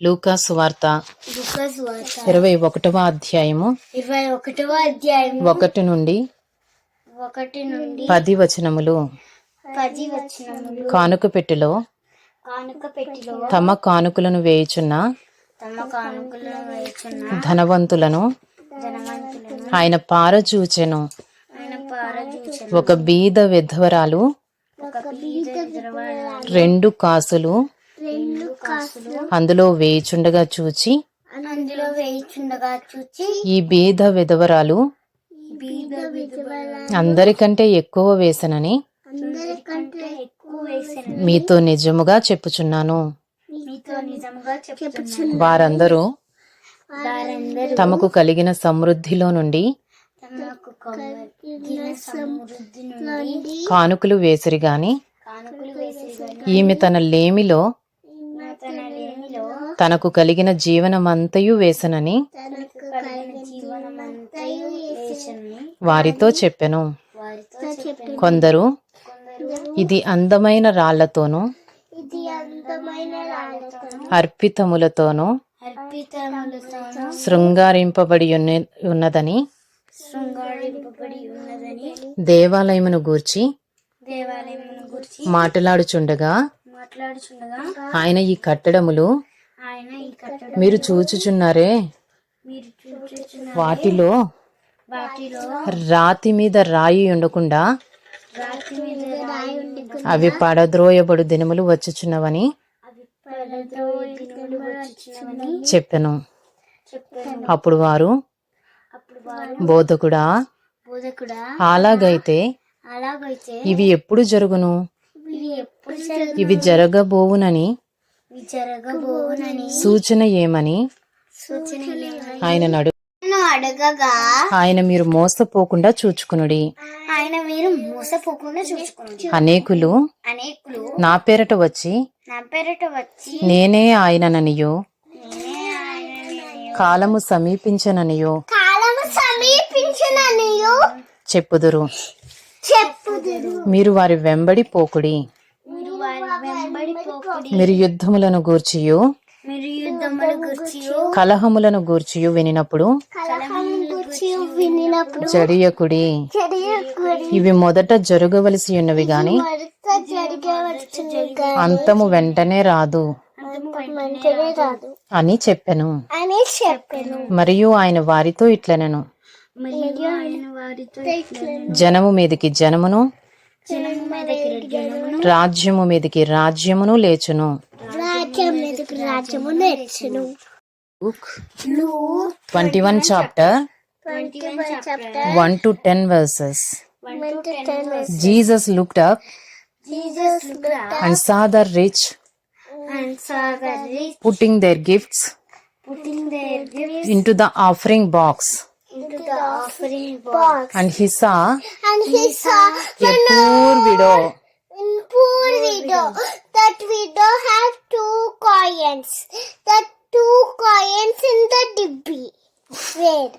లూకాసు వార్త ఇరవై ఒకటవ అధ్యాయము ఇరవై ఒకటవ అధ్యాయం ఒకటి నుండి ఒకటి నుండి పది వచనములు. పది వచనములు. కానుక పెట్టెలో కానుక పెట్టిలో తమ కానుకలను వేయుచున్న తమ కానుకలను వేచున్న ధనవంతులను ధనవంతులను ఆయన పారచూచెను ఆయన ఒక బీద విధవరాలు ఒక బీద విధవరాలు. రెండు కాసులు అందులో వేయుచుండగా చూచి అందులో వేయిచుండగా చూచి ఈ బీద విధవరాలు అందరికంటే ఎక్కువ వేసనని మీతో నిజముగా చెప్పుచున్నాను. వారందరూ తమకు కలిగిన సమృద్ధిలో నుండి కానుకలు వేసిరి గాని కానుకలు వేసి ఈమె తన లేమిలో తనకు కలిగిన జీవనమంతయు వేసనని వారితో చెప్పెను. కొందరు ఇది అందమైన రాళ్ళతోనూ అర్పితములతోనూ శృంగారింపబడి ఉన్నదని దేవాలయమును గూర్చి మాట్లాడుచుండగా ఆయన ఈ కట్టడములు మీరు చూచుచున్నారే? వాటిలో రాతి మీద రాయి ఉండకుండా అవి పడద్రోయబడు దినములు వచ్చుచున్నవని చెప్పాను. అప్పుడు వారు బోధకుడా? అలాగైతే ఇవి ఎప్పుడు జరుగును? ఇవి జరగబోవునని సూచన ఏమని? ఆయన నడు అడగగా ఆయన మీరు మోసపోకుండా చూచుకునుడి. ఆయన మీరు మోసపోకుండా చూసుకోండి అనేకులు అనేకులు నా పేరట వచ్చి నా పేరట వచ్చి నేనే ఆయనననియో. నేనే ఆయనని కాలము సమీపించననియో. కాలము సమీపించిననియు. చెప్పుదురు. చెప్పుదురు. మీరు వారి వెంబడి పోకుడి. మీరు యుద్ధములను గూర్చియు. కలహములను గూర్చియు వినినప్పుడు. జడియకుడి. ఇవి మొదట జరగవలసి ఉన్నవి గాని. అంతము వెంటనే రాదు. అని చెప్పాను. మరియు ఆయన వారితో ఇట్లనను. జనము మీదికి జనమును రాజ్యము మీదకి రాజ్యమును లేచును. Twenty one chapter. One to ten Jesus looked up and saw rich putting their gifts into the offering box the offering box. and he saw And he saw a poor widow in poor widow. That widow had two coins. That two coins in the dibby. Where?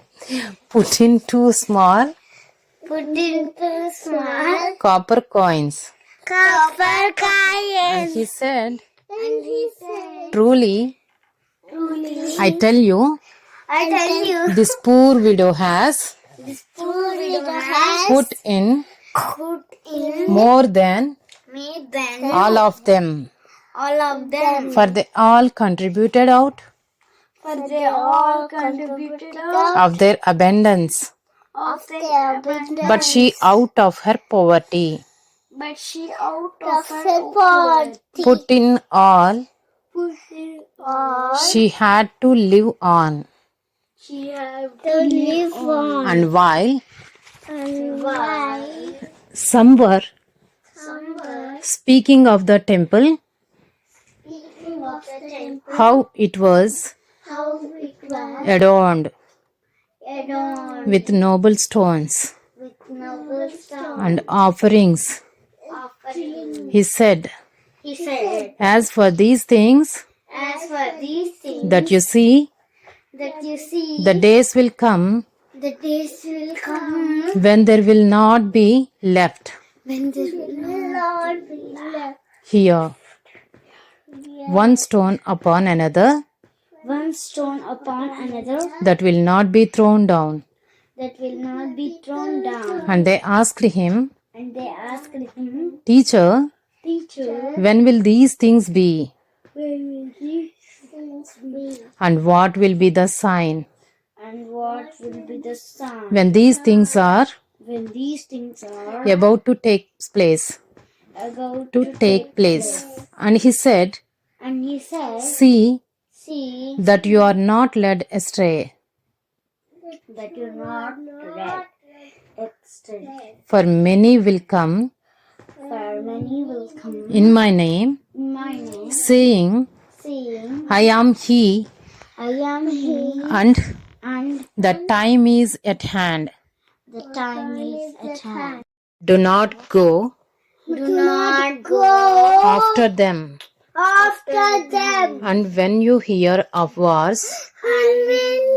put in two small Put in two small copper coins copper coins. and he said And he said, truly Truly, i tell you I tell you, this poor widow has this poor widow has put in put in more than me than all of them. All of them. for they all contributed out For they all contributed of their abundance. of their abundance. but she out of her poverty But she out of her poverty. put in all put in all she had to live on she had to live on. and while And why? some were Somewhere speaking of the temple speaking of the temple, how it was how it was adorned adorned with noble stones with noble stone. and offerings Offering. he said He said, as for these things As for these things that you see that you see, the days will come the days will come when there will not be left when there will not be left here one stone upon another one stone upon another that will not be thrown down. that will not be thrown down. And they asked him, And they asked him, Teacher, Teacher, when will these things be? where will these things be? And what will be the sign And what will be the sign when these things are when these things are about to take place? about To take place. And he said, And he said, See See that you are not led astray. that you're not led astray. For many will come For many will come in my name, in my name, saying, saying, I am he, I am he, and and the time is at hand. the time is at hand. Do not go Do not go after them. after them. And when you hear of wars And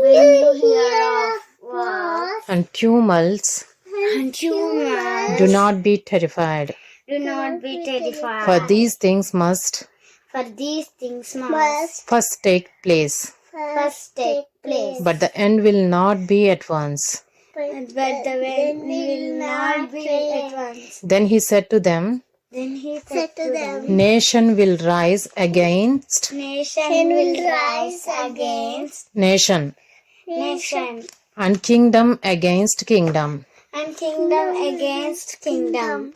when you hear of wars and tumults, and tumors, do not be terrified. do not be terrified. For these things must For these things must first take place, first take place. but the end will not be at once. But the wind will not be at once. Then he said to them, Then he said to them, Nation will rise against Nation will rise against nation, nation, and kingdom against kingdom. and kingdom against kingdom.